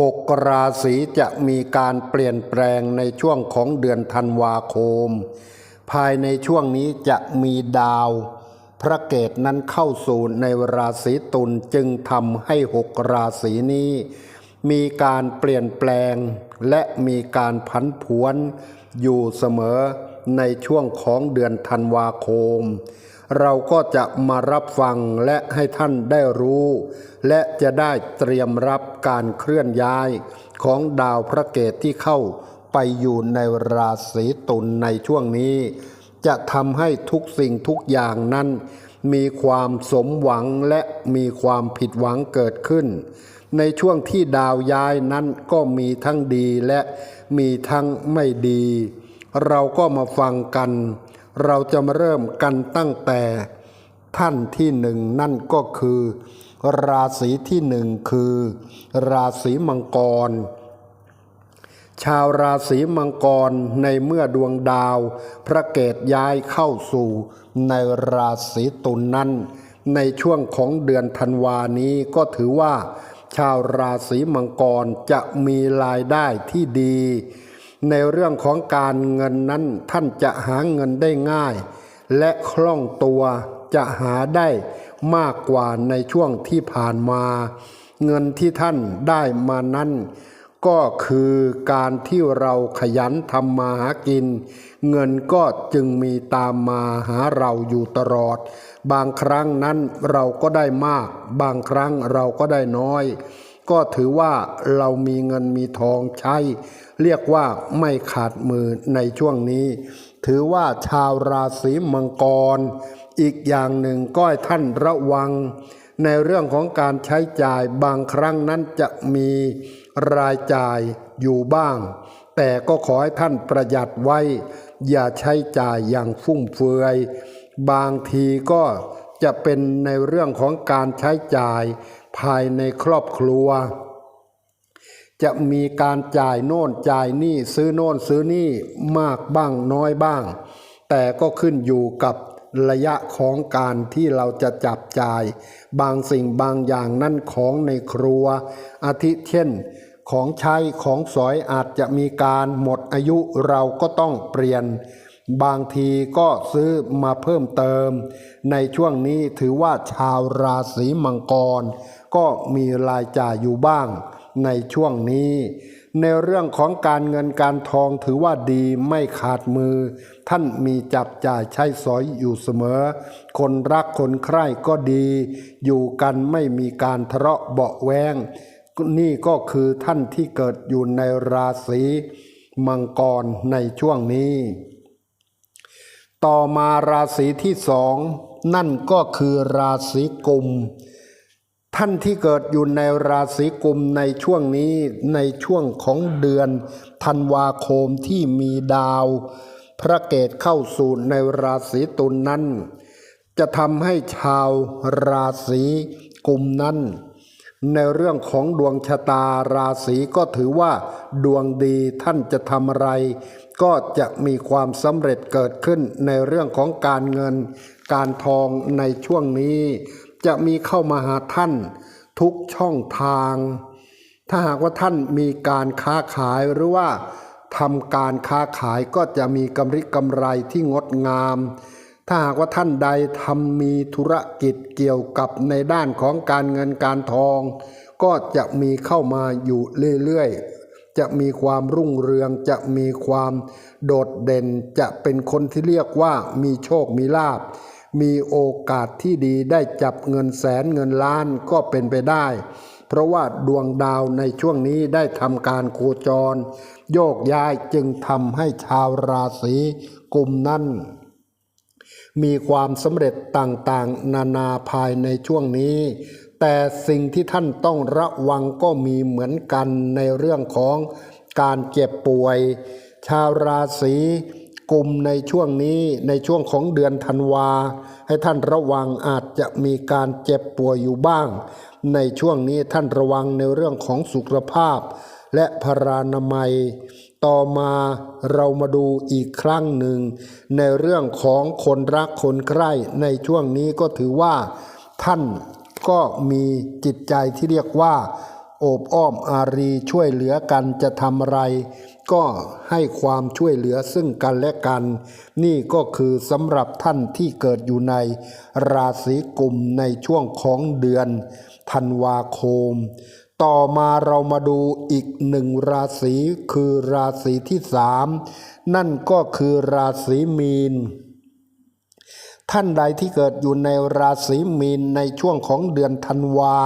หกราศีจะมีการเปลี่ยนแปลงในช่วงของเดือนธันวาคม ภายในช่วงนี้จะมีดาว พระเกตนั้นเข้าสู่ในราศีตุลจึงทำให้หกราศีนี้ มีการเปลี่ยนแปลง และมีการผันผวนอยู่เสมอในช่วงของเดือนธันวาคม เราก็จะมารับฟังและให้ท่านได้รู้ และจะได้เตรียมรับการเคลื่อนย้ายของดาวพระเกตที่เข้าไปอยู่ในราศีตุลในช่วงนี้ จะทำให้ทุกสิ่งทุกอย่างนั้น มีความสมหวังและมีความผิดหวังเกิดขึ้น ในช่วงที่ดาวย้ายนั้นก็มีทั้งดีและมีทั้งไม่ดี เราก็มาฟังกัน เราจะมาเริ่มกันตั้งแต่ท่านที่หนึ่งนั่นก็คือ ราศีที่หนึ่งคือ ราศีมังกร ชาวราศีมังกรในเมื่อดวงดาว พระเกตย้ายเข้าสู่ในราศีตุลนนั้น ในช่วงของเดือนธันวานี้ก็ถือว่า ชาวราศีมังกรจะมีรายได้ที่ดี ในเรื่องของการเงินนั้นท่านจะหาเงินได้ง่าย และคล่องตัวจะหาได้มากกว่าในช่วงที่ผ่านมา เงินที่ท่านได้มานั้น ก็คือการที่เราขยันทำมาหากิน เงินก็จึงมีตามมาหาเราอยู่ตลอด บางครั้งนั้นเราก็ได้มาก บางครั้งเราก็ได้น้อย ก็ถือว่าเรามีเงินมีทองใช้ เรียกว่าไม่ขาดมือในช่วงนี้ ถือว่าชาวราศีมังกร อีกอย่างหนึ่งก็ให้ท่านระวัง ในเรื่องของการใช้จ่ายบางครั้งนั้นจะมีรายจ่ายอยู่บ้าง แต่ก็ขอให้ท่านประหยัดไว้ อย่าใช้จ่ายอย่างฟุ่มเฟือย บางทีก็จะเป็นในเรื่องของการใช้จ่าย ภายในครอบครัว จะมีการจ่ายโน่นจ่ายนี่ซื้อโน่นซื้อนี่มากบ้างน้อยบ้าง แต่ก็ขึ้นอยู่กับระยะของการที่เราจะจับจ่าย บางสิ่งบางอย่างนั่นของในครัว อาทิเช่น ของใช้ของสอยอาจจะมีการหมดอายุเราก็ต้องเปลี่ยน บางทีก็ซื้อมาเพิ่มเติม ในช่วงนี้ถือว่าชาวราศีมังกร ก็มีรายจ่ายอยู่บ้างในช่วงนี้ ในเรื่องของการเงินการทองถือว่าดีไม่ขาดมือ ท่านมีจับจ่ายใช้สอยอยู่เสมอ คนรักคนใคร่ก็ดี อยู่กันไม่มีการทะเลาะเบาแวงนี่ก็คือท่านที่เกิดอยู่ในราศีมังกรในช่วงนี้ ต่อมาราศีที่สองนั่นก็คือราศีกุม ท่านที่เกิดอยู่ในราศีกุมในช่วงนี้ในช่วงของเดือนธันวาคมที่มีดาว พระเกตเข้าสู่ในราศีตุลนนั้น จะทำให้ชาวราศีกุมนั้น ในเรื่องของดวงชะตาราศีก็ถือว่า ดวงดีท่านจะทำอะไร ก็จะมีความสำเร็จเกิดขึ้นในเรื่องของการเงิน การทองในช่วงนี้ จะมีเข้ามาหาท่านทุกช่องทาง ถ้าหากว่าท่านมีการค้าขายหรือว่าทำการค้าขายก็จะมีกำไรกำไรที่งดงาม ถ้าหากว่าท่านใดทำมีธุรกิจเกี่ยวกับในด้านของการเงินการทอง ก็จะมีเข้ามาอยู่เรื่อยๆ จะมีความรุ่งเรือง จะมีความโดดเด่น จะเป็นคนที่เรียกว่ามีโชคมีลาภ มีโอกาสที่ดีได้จับเงินแสนเงินล้านก็เป็นไปได้ เพราะว่าดวงดาวในช่วงนี้ได้ทำการโคจร โยกย้ายจึงทำให้ชาวราศีกลุ่มนั้นมีความสำเร็จต่างๆ นานาภายในช่วงนี้ แต่สิ่งที่ท่านต้องระวังก็มีเหมือนกันในเรื่องของการเจ็บป่วย ชาวราศี กลุ่มในช่วงนี้ในช่วงของเดือนธันวา ให้ท่านระวังอาจจะมีการเจ็บป่วยอยู่บ้าง ในช่วงนี้ท่านระวังในเรื่องของสุขภาพ และพรานามัย ต่อมาเรามาดูอีกครั้งหนึ่ง ในเรื่องของคนรักคนใคร่ในช่วงนี้ก็ถือว่า ท่านก็มีจิตใจที่เรียกว่า โอบอ้อมอารีช่วยเหลือกันจะทำอะไร ก็ให้ความช่วยเหลือซึ่งกันและกัน นี่ก็คือสำหรับท่านที่เกิดอยู่ในราศีกุมในช่วงของเดือนธันวาคม ต่อมาเรามาดูอีกหนึ่งราศีคือราศีที่สามนั่นก็คือราศีมีน ท่านใดที่เกิดอยู่ในราศีมีนในช่วงของเดือนธันวา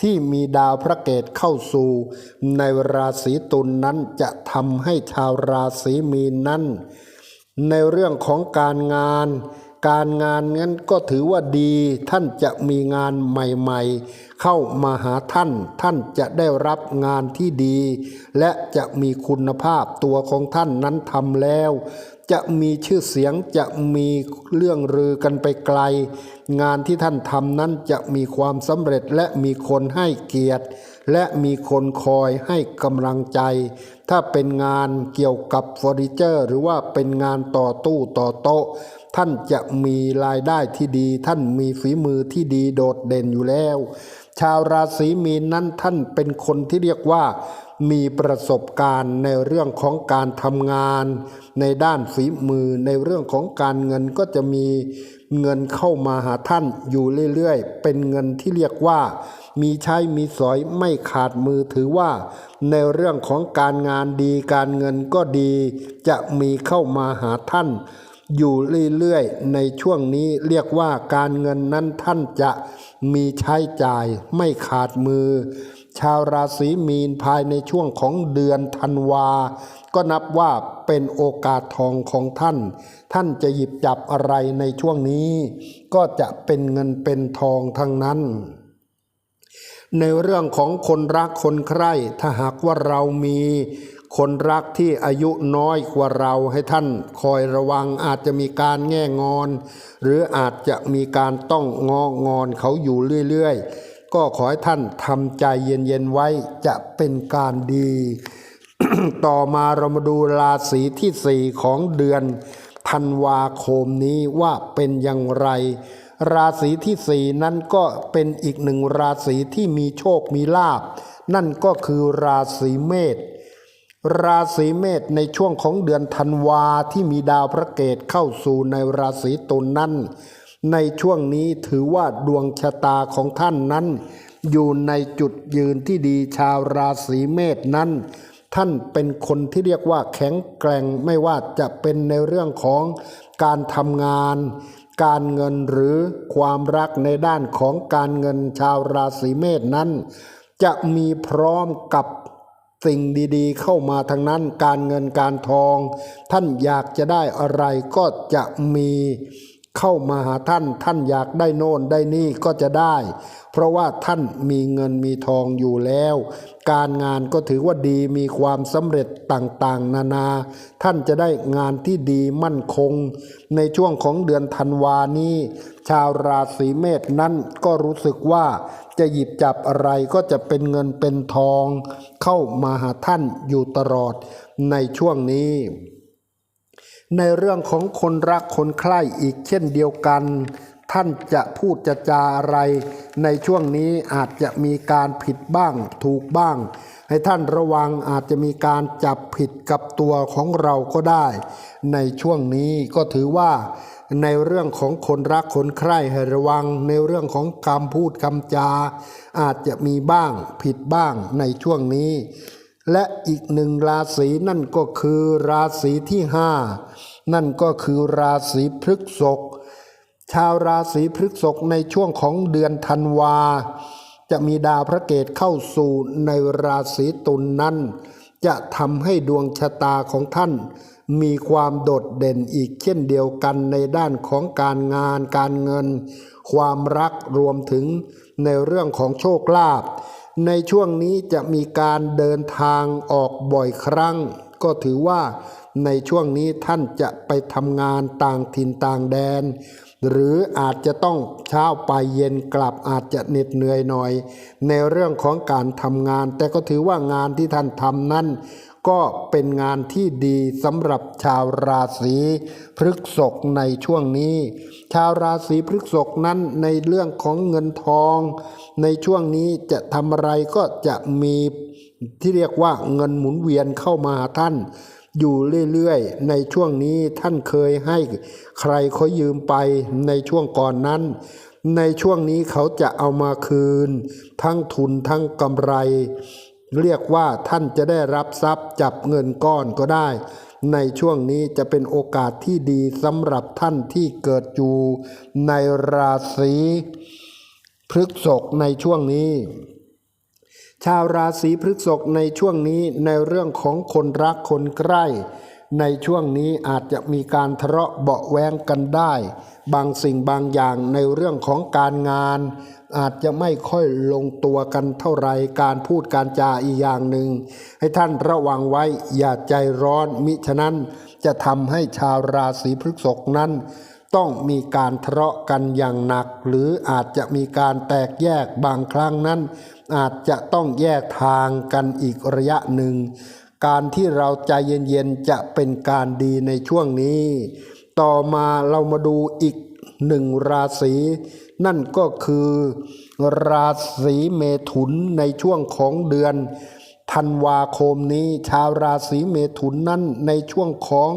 ที่มีดาวพระเกตเข้าสู่ ในราศีตุลนนั้นจะทำให้ชาวราศีมีนนั้น ในเรื่องของการงาน การงานนั้นก็ถือว่าดีท่านจะมีงานใหม่ๆ เข้ามาหาท่าน ท่านจะได้รับงานที่ดี และจะมีคุณภาพตัวของท่านนั้นทำแล้ว จะมีชื่อเสียงจะมีเรื่องลือกันไปไกล งานที่ท่านทำนั้นจะมีความสำเร็จและมีคนให้เกียรติ และมีคนคอยให้กำลังใจ ถ้าเป็นงานเกี่ยวกับเฟอร์นิเจอร์ หรือว่าเป็นงานต่อตู้ต่อโต๊ะ ท่านจะมีรายได้ที่ดี ท่านมีฝีมือที่ดีโดดเด่นอยู่แล้ว ชาวราศีมีนนั้นท่านเป็นคนที่เรียกว่า มีประสบการณ์ในเรื่องของการทำงาน ในด้านฝีมือในเรื่องของการเงินก็จะมีเงินเข้ามาหาท่านอยู่เรื่อยๆ เป็นเงินที่เรียกว่า มีใช้มีสอยไม่ขาดมือถือว่า ในเรื่องของการงานดีการเงินก็ดี จะมีเข้ามาหาท่าน อยู่เรื่อยๆ ในช่วงนี้เรียกว่าการเงินนั้นท่านจะมีใช้จ่ายไม่ขาดมือ ชาวราศีมีนภายในช่วงของเดือนธันวา ก็นับว่าเป็นโอกาสทองของท่าน ท่านจะหยิบจับอะไรในช่วงนี้ ก็จะเป็นเงินเป็นทองทั้งนั้นในเรื่องของคนรักคนใคร่ถ้าหากว่าเรามี คนรักที่อายุน้อยกว่าเราให้ท่านคอยระวังอาจจะมีการแง่งอน หรืออาจจะมีการต้องงองอนเขาอยู่เรื่อยๆ ก็ขอให้ท่านทำใจเย็นๆไว้จะเป็นการดี ต่อมาเรามาดูราศีที่สี่ของเดือนธันวาคมนี้ว่าเป็นอย่างไร ราศีที่สี่นั้นก็เป็นอีกหนึ่งราศีที่มีโชคมีลาบ นั่นก็คือราศีเมษ ราศีเมษในช่วงของเดือนธันวาที่มีดาวพระเกตเข้าสู่ในราศีตุลนนั้น ในช่วงนี้ถือว่าดวงชะตาของท่านนั้น อยู่ในจุดยืนที่ดีชาวราศีเมษนั้น ท่านเป็นคนที่เรียกว่าแข็งแกร่งไม่ว่าจะเป็นในเรื่องของการทำงาน การเงินหรือความรักในด้านของการเงินชาวราศีเมษนั้น จะมีพร้อมกับ สิ่งดีๆ เข้ามาทางนั้นการเงินการทอง ท่านอยากจะได้อะไรก็จะมี เข้ามาหาท่าน ท่านอยากได้โน่นได้นี่ก็จะได้ เพราะว่าท่านมีเงินมีทองอยู่แล้ว การงานก็ถือว่าดีมีความสำเร็จต่างๆ นานา ท่านจะได้งานที่ดีมั่นคง ในช่วงของเดือนธันวานี้ ชาวราศีเมษนั้นก็รู้สึกว่าจะหยิบจับอะไรก็จะเป็นเงินเป็นทอง เข้ามาหาท่านอยู่ตลอดในช่วงนี้ ในเรื่องของคนรักคนใคร่อีกเช่นเดียวกัน ท่านจะพูดจะจาอะไร ในช่วงนี้อาจจะมีการผิดบ้างถูกบ้าง ให้ท่านระวังอาจจะมีการจับผิดกับตัวของเราก็ได้ ในช่วงนี้ก็ถือว่า ในเรื่องของคนรักคนใคร่ให้ระวัง ในเรื่องของคำพูดคำจา อาจจะมีบ้างผิดบ้างในช่วงนี้ และอีกหนึ่งราศีนั่นก็คือราศีที่ห้านั่นก็คือราศีพฤษภชาวราศีพฤษภในช่วงของเดือนธันวา จะมีดาวพระเกตเข้าสู่ในราศีตุลนนั้น จะทำให้ดวงชะตาของท่าน มีความโดดเด่นอีกเช่นเดียวกันในด้านของการงานการเงิน ความรักรวมถึงในเรื่องของโชคลาภ ในช่วงนี้จะมีการเดินทางออกบ่อยครั้ง ก็ถือว่าในช่วงนี้ท่านจะไปทำงานต่างถิ่นต่างแดน หรืออาจจะต้องเช้าไปเย็นกลับอาจจะเหน็ดเหนื่อยหน่อย ในเรื่องของการทำงาน แต่ก็ถือว่างานที่ท่านทำนั้น ก็เป็นงานที่ดีสำหรับชาวราศีพฤกษภในช่วงนี้ ชาวราศีพฤกษภนั้นในเรื่องของเงินทอง ในช่วงนี้จะทำอะไรก็จะมีที่เรียกว่าเงินหมุนเวียนเข้ามาท่านอยู่เรื่อยๆ ในช่วงนี้ท่านเคยให้ใครเขายืมไปในช่วงก่อนนั้น ในช่วงนี้เขาจะเอามาคืน ทั้งทุนทั้งกำไร เรียกว่าท่านจะได้รับทรัพย์จับเงินก้อนก็ได้ ในช่วงนี้จะเป็นโอกาสที่ดีสำหรับท่านที่เกิดอยู่ในราศีพฤษภในช่วงนี้ ชาวราศีพฤษภในช่วงนี้ในเรื่องของคนรักคนใกล้ ในช่วงนี้อาจจะมีการทะเลาะเบาะแวงกันได้ บางสิ่งบางอย่างในเรื่องของการงาน อาจจะไม่ค่อยลงตัวกันเท่าไรการพูดการจาอีกอย่างหนึ่ง ให้ท่านระวังไว้อย่าใจร้อนมิฉะนั้นจะทำให้ชาวราศีพฤษภนั้น ต้องมีการทะเลาะกันอย่างหนัก หรืออาจจะมีการแตกแยกบางครั้งนั้น อาจจะต้องแยกทางกันอีกระยะหนึ่ง การที่เราใจเย็นๆจะเป็นการดีในช่วงนี้ ต่อมาเรามาดูอีกหนึ่งราศี นั่นก็คือราศีเมถุนในช่วงของเดือนธันวาคมนี้ชาวราศีเมถุนนั้นในช่วงของ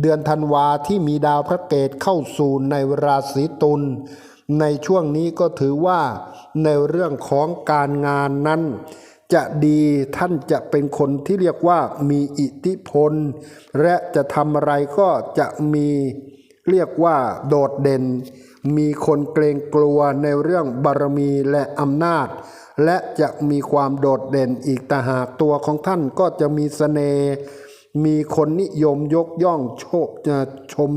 เดือนธันวาที่มีดาวพระเกตเข้าสู่ในราศีตุลในช่วงนี้ก็ถือว่าในเรื่องของการงานนั้น จะดีท่านจะเป็นคนที่เรียกว่ามีอิทธิพล และจะทำอะไรก็จะมีเรียกว่าโดดเด่น มีคนเกรงกลัวในเรื่องบารมีและอำนาจ และจะมีความโดดเด่นอีกแต่หากตัวของท่านก็จะมีเสน่ห์มีคนนิยมยกย่องโชคจะชม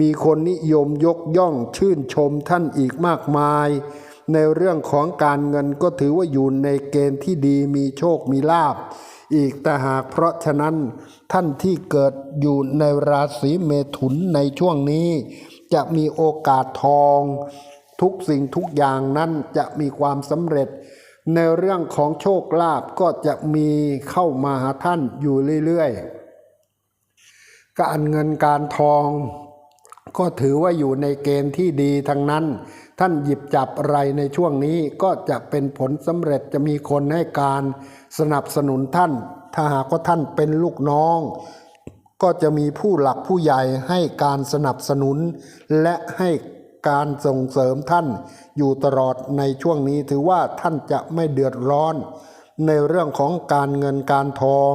มีคนนิยมยกย่องชื่นชมท่านอีกมากมาย ในเรื่องของการเงินก็ถือว่าอยู่ในเกณฑ์ที่ดีมีโชคมีลาบอีกแต่หากเพราะฉะนั้นท่านที่เกิดอยู่ในราศีเมถุนในช่วงนี้ จะมีโอกาสทอง ทุกสิ่งทุกอย่างนั้นจะมีความสำเร็จ ในเรื่องของโชคลาภก็จะมีเข้ามาหาท่านอยู่เรื่อยๆ การเงินการทอง ก็ถือว่าอยู่ในเกณฑ์ที่ดีทั้งนั้น ท่านหยิบจับอะไรในช่วงนี้ก็จะเป็นผลสำเร็จจะมีคนให้การสนับสนุนท่าน ถ้าหากว่าท่านเป็นลูกน้อง ก็จะมีผู้หลักผู้ใหญ่ให้การสนับสนุน และให้การส่งเสริมท่านอยู่ตลอดในช่วงนี้ถือว่าท่านจะไม่เดือดร้อน ในเรื่องของการเงินการทอง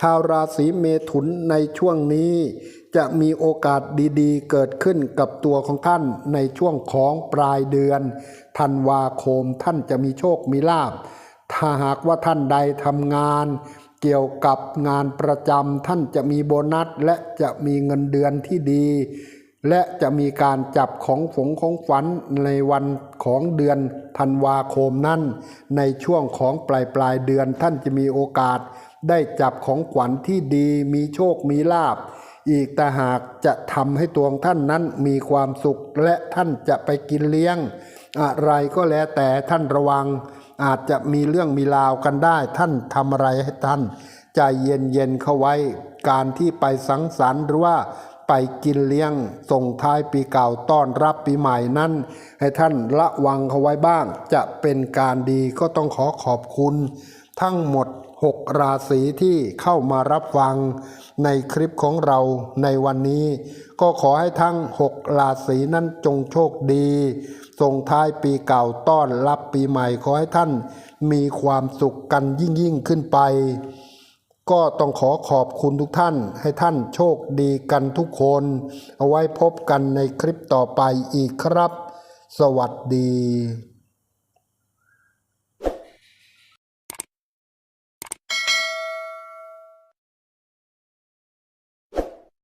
ชาวราศีเมถุนในช่วงนี้ จะมีโอกาสดีๆ เกิดขึ้นกับตัวของท่านในช่วงของปลายเดือนธันวาคมท่านจะมีโชคมีลาภถ้าหากว่าท่านใดทำงาน เกี่ยวกับงานประจำท่านจะมีโบนัสและจะมีเงินเดือนที่ดี และจะมีการจับของฝงของฝันในวันของเดือนธันวาคมนั้น ในช่วงของปลายปลายเดือนท่านจะมีโอกาส ได้จับของขวัญที่ดีมีโชคมีลาบอีกแต่หากจะทำให้ตัวท่านนั้นมีความสุข และท่านจะไปกินเลี้ยง อะไรก็แล้วแต่ท่านระวัง อาจจะมีเรื่องมีราวกันได้ ท่านทำอะไรให้ท่านใจเย็นๆเข้าไว้ การที่ไปสังสรรค์หรือว่าไปกินเลี้ยงส่งท้ายปีเก่าต้อนรับปีใหม่นั้น ให้ท่านระวังเขาไว้บ้าง จะเป็นการดีก็ต้องขอขอบคุณ ทั้งหมด 6 ราศีที่เข้ามารับฟัง ในคลิปของเราในวันนี้ ก็ขอให้ทั้ง 6 ราศีนั้นจงโชคดี ส่งท้ายปีเก่าต้อนรับปีใหม่ ขอให้ท่านมีความสุขกันยิ่งยิ่งขึ้นไป ก็ต้องขอขอบคุณทุกท่าน ให้ท่านโชคดีกันทุกคน เอาไว้พบกันในคลิปต่อไปอีกครับ สวัสดี